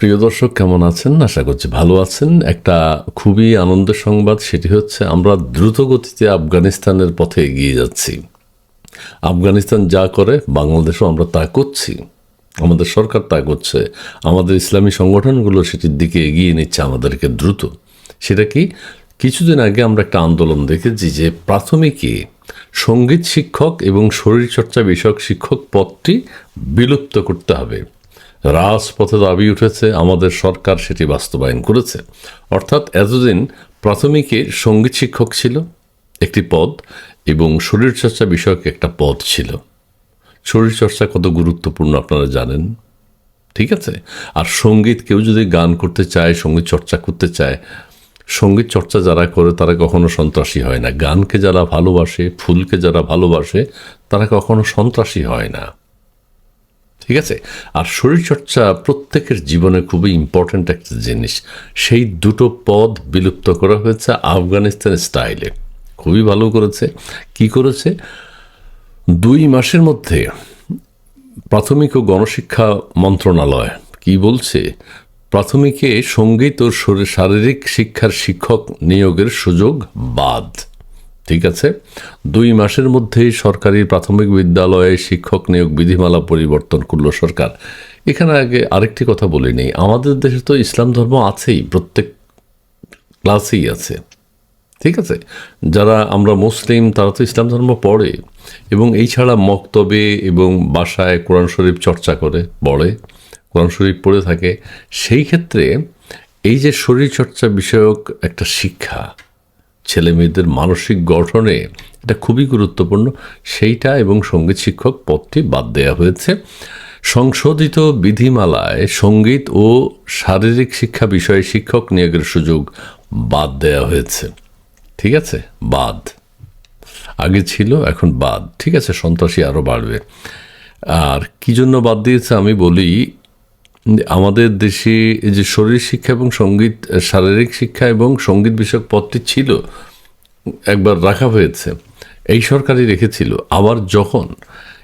প্রিয় দর্শক, কেমন আছেন? আশা করছি ভালো আছেন। একটা খুবই আনন্দের সংবাদ, সেটি হচ্ছে আমরা দ্রুত গতিতে আফগানিস্তানের পথে এগিয়ে যাচ্ছি। আফগানিস্তান যা করে, বাংলাদেশও আমরা তা করছি। আমাদের সরকার তা করছে। আমাদের ইসলামী সংগঠনগুলো সেটির দিকে এগিয়ে নিচ্ছে আমাদেরকে দ্রুত। সেটা কি? কিছুদিন আগে আমরা একটা আন্দোলন দেখেছি যে প্রাথমিকে সংগীত শিক্ষক এবং শরীরচর্চা বিষয়ক শিক্ষক পদটি বিলুপ্ত করতে হবে। রাজপথে দাবি উঠেছে, আমাদের সরকার সেটি বাস্তবায়ন করেছে। অর্থাৎ এতদিন প্রাথমিকে সংগীত শিক্ষক ছিল একটি পদ এবং শরীরচর্চা বিষয়ক একটা পদ ছিল। শরীরচর্চা কত গুরুত্বপূর্ণ আপনারা জানেন? ঠিক আছে? আর সংগীত কেউ যদি গান করতে চায়, সংগীত চর্চা করতে চায়, সংগীত চর্চা যারা করে তারা কখনো সন্ত্রাসী হয় না। গানকে যারা ভালোবাসে, ফুলকে যারা ভালোবাসে, তারা কখনো সন্ত্রাসী হয় না। ঠিক আছে? আর শরীরচর্চা প্রত্যেকের জীবনে খুবই ইম্পর্ট্যান্ট একটা জিনিস। সেই দুটো পদ বিলুপ্ত করা হয়েছে আফগানিস্তান স্টাইলে খুবই ভালো করেছে। কি করেছে? দুই মাসের মধ্যে প্রাথমিক ও গণশিক্ষা মন্ত্রণালয় কি বলছে? প্রাথমিকে সংগীত ও শরীর- শারীরিক শিক্ষার শিক্ষক নিয়োগের সুযোগ বাদ। ঠিক আছে। দুই মাসের মধ্যেই সরকারি প্রাথমিক বিদ্যালয়ে শিক্ষক নিয়োগ বিধিমালা পরিবর্তন করল সরকার। এখানে আগে আরেকটি কথা বলে নেই। আমাদের দেশে তো ইসলাম ধর্ম আছেই, প্রত্যেক ক্লাসেই আছে। ঠিক আছে? যারা আমরা মুসলিম, তারা তো ইসলাম ধর্ম পড়ে এবং এই ছাড়া মক্তবে এবং বাসায় কোরআন শরীফ চর্চা করে, পড়ে, কোরআন শরীফ পড়ে থাকে। সেই ক্ষেত্রে এই যে শরীরচর্চা বিষয়ক একটা শিক্ষা ছেলে মেয়েদের মানসিক গঠনে এটা খুবই গুরুত্বপূর্ণ। সেইটা এবং সংগীত শিক্ষক পদটি বাদ দেওয়া হয়েছে। সংশোধিত বিধিমালায় সংগীত ও শারীরিক শিক্ষা বিষয়ে শিক্ষক নিয়োগের সুযোগ বাদ দেওয়া হয়েছে। ঠিক আছে? বাদ। আগে ছিল, এখন বাদ। ঠিক আছে, সন্ত্রাসী আরও বাড়বে। আর কি জন্য বাদ দিয়েছে আমি বলি আমাদের দেশে যে শরীর শিক্ষা এবং সংগীত শারীরিক শিক্ষা এবং সংগীত বিষয়ক পদটি ছিল, একবার রাখা হয়েছে। এই সরকারই রেখেছিল। আবার যখন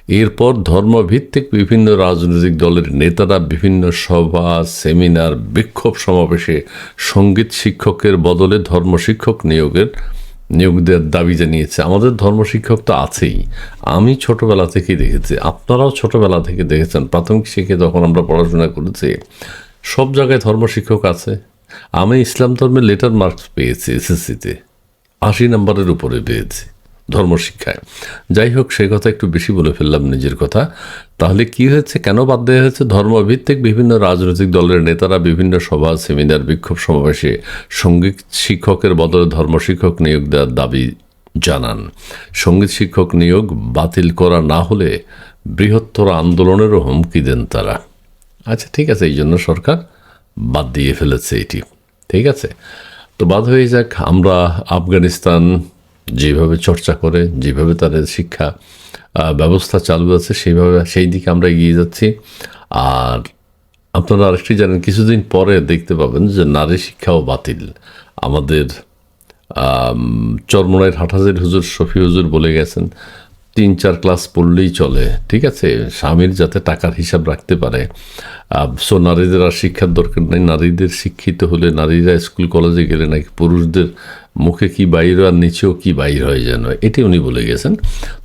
এরপর ধর্মভিত্তিক বিভিন্ন রাজনৈতিক দলের নেতারা বিভিন্ন সভা, সেমিনার, বিক্ষোভ সমাবেশে সংগীত শিক্ষকের বদলে ধর্ম শিক্ষক নিয়োগের নিয়োগ দেওয়ার দাবি জানিয়েছে, আমাদের ধর্ম শিক্ষক তো আছেই। আমি ছোটবেলা থেকেই দেখেছি। আপনারাও ছোটবেলা থেকে দেখেছেন। প্রাথমিক শিখে যখন আমরা পড়াশোনা করেছি, সব জায়গায় ধর্ম শিক্ষক আছে। আমি ইসলাম ধর্মের লেটার মার্কস পেয়েছি, এসএসসিতে। আশি নম্বরের উপরে পেয়েছি। ধর্মশিক্ষায়। যাই হোক সে কথা একটু বেশি বলে ফেললাম নিজের কথা। তাহলে কি হয়েছে? কেন বাদ দেওয়া হয়েছে? ধর্মভিত্তিক বিভিন্ন রাজনৈতিক দলের নেতারা বিভিন্ন সভা, সেমিনার, বিক্ষোভ সমাবেশে সংগীত শিক্ষকের বদলে ধর্ম শিক্ষক নিয়োগ দেওয়ার দাবি জানান। সংগীত শিক্ষক নিয়োগ বাতিল করা না হলে বৃহত্তর আন্দোলনেরও হুমকি দেন তারা। আচ্ছা ঠিক আছে, এই জন্য সরকার বাদ দিয়ে ফেলেছে এটি। ঠিক আছে? তো বাদ হয়ে যাক, আমরা আফগানিস্তান যেভাবে চর্চা করে যেভাবে তাদের শিক্ষা ব্যবস্থা চালু আছে সেইভাবে সেই দিকে আমরা এগিয়ে যাচ্ছি। আর আপনারা আরেকটি জানেন কিছুদিন পরে দেখতে পাবেন যে নারী শিক্ষাও বাতিল। আমাদের আম, চরমনাইয়ের হাটহাজের হুজুর শফি হুজুর বলে গেছেন তিন, চার ক্লাস পড়লেই চলে, ঠিক আছে? স্বামীর যাতে টাকার হিসাব রাখতে পারে। সো নারীদের আর শিক্ষার দরকার নেই। নারীদের শিক্ষিত হলে নারীরা স্কুল, কলেজে গেলে নাকি পুরুষদের মুখে কি বাইর আর নিচেও কি বাইর হয়ে যেন? এটি উনি বলে গেছেন।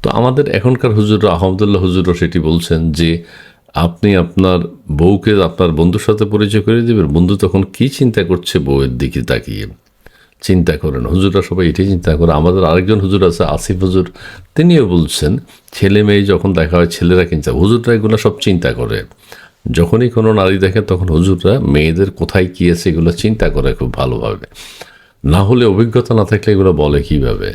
তো আমাদের এখনকার হুজুর আহমদুল্লাহ হুজুরও সেটি বলছেন যে, আপনি আপনার বউকে আপনার বন্ধুর সাথে পরিচয় করে দেবেন। বন্ধু তখন কি চিন্তা করছে বউয়ের দিকে তাকিয়ে? চিন্তা করেন। হুজুররা সবাই এটাই চিন্তা করে। আমাদের আরেকজন হুজুর আছে, আসিফ হুজুর। তিনিও বলছেন, ছেলে মেয়ে যখন দেখা হয়, ছেলেরা কিনছে হুজুররা এগুলো সব চিন্তা করে। যখনই কোনো নারী দেখে, তখন হুজুররা মেয়েদের কোথায় কী আছে এগুলো চিন্তা করে খুব ভালোভাবে। না হলে অভিজ্ঞতা না থাকলে এগুলো বলে কীভাবে?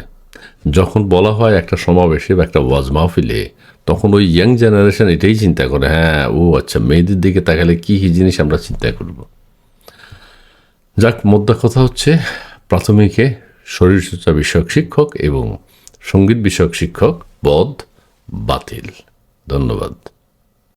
যখন বলা হয় একটা সমাবেশে বা একটা ওয়াজ মাহফিলে, তখন ওই ইয়াং জেনারেশন এটাই চিন্তা করে হ্যাঁ ও আচ্ছা মেয়েদের দিকে তাকালে কী কী জিনিস আমরা চিন্তা করব? যাক, মোদ্দা কথা হচ্ছে প্রাথমিকে শরীরচর্চা বিষয়ক শিক্ষক এবং সংগীত বিষয়ক শিক্ষক পদ বাতিল। ধন্যবাদ।